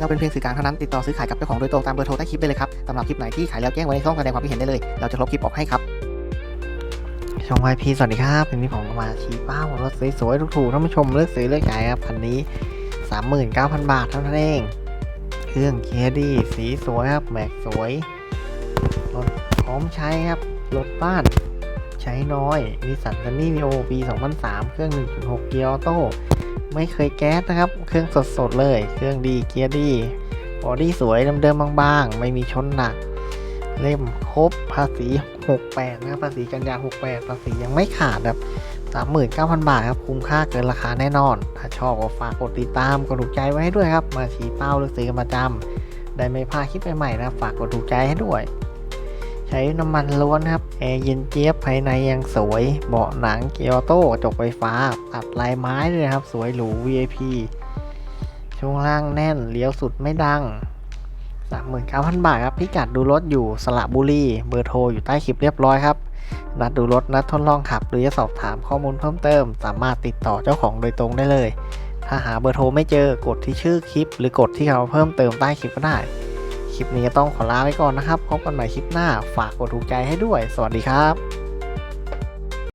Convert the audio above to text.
เราเป็นเพียงสื่อกลางเท่านั้นติดต่อซื้อขายกับเจ้าของโดยตรงตามเบอร์โทรใต้คลิปได้เลยครับสำหรับคลิปไหนที่ขายแล้วแจ้งไว้ในช่องแสดงความคิดเห็นได้เลย เราจะลบคลิปออกให้ครับช่องวายพีสวัสดีครับวันนี้ผมมาชี้เป้ารถสวยๆถูกๆท่านผู้ชมเลือกซื้อเลือกขายครับคันนี้ 39,000 บาทเท่านั้นเอง เครื่องเกียดีสีสวยครับแม็กสวยรถพร้อมใช้ครับรถบ้านใช้น้อยนิสสันซันนี่วีโอปี 2003 เครื่อง 1.6 เกียร์ออโต้ ไม่เคยแก๊สนะครับ เครื่องสดๆเลย เครื่องดีเกียร์ดีบอดี้สวยเดิมๆบางๆ ไม่มีชนหนัก เล่มครบภาษี 68 นะครับภาษีกันยา 68 ภาษียังไม่ขาดครับ 39,000 บาทครับ คุ้มค่าเกินราคาแน่นอน ถ้าชอบก็ฝากกดติดตามกดถูกใจไว้ให้ด้วยครับ มาชี้เป้าหรือซื้อกันประจำได้ไม่พลาดคลิปใหม่ๆนะ ฝากกดถูกใจให้ด้วย ใช้น้ำมันล้วนครับ แอร์เย็นเจี๊ยบภายในยังสวย เบาะหนังเกียร์ออโต้จกไฟฟ้า ตัดลายไม้ด้วยครับ สวยหรู VIP ช่วงล่างแน่น เลี้ยวสุดไม่ดัง 39,000 บาทครับ พิกัดดูรถอยู่สระบุรี เบอร์โทรอยู่ใต้คลิปเรียบร้อยครับ นัดดูรถ นัดทดลองขับ หรือจะสอบถามข้อมูลเพิ่มเติม สามารถติดต่อเจ้าของโดยตรงได้เลย ถ้าหาเบอร์โทรไม่เจอกดที่ชื่อคลิป หรือกดที่เขาเพิ่มเติมใต้คลิปก็ได้ คลิปนี้ก็ต้องขอลาไปก่อนนะครับ พบกันใหม่คลิปหน้า ฝากกดถูกใจให้ด้วย สวัสดีครับ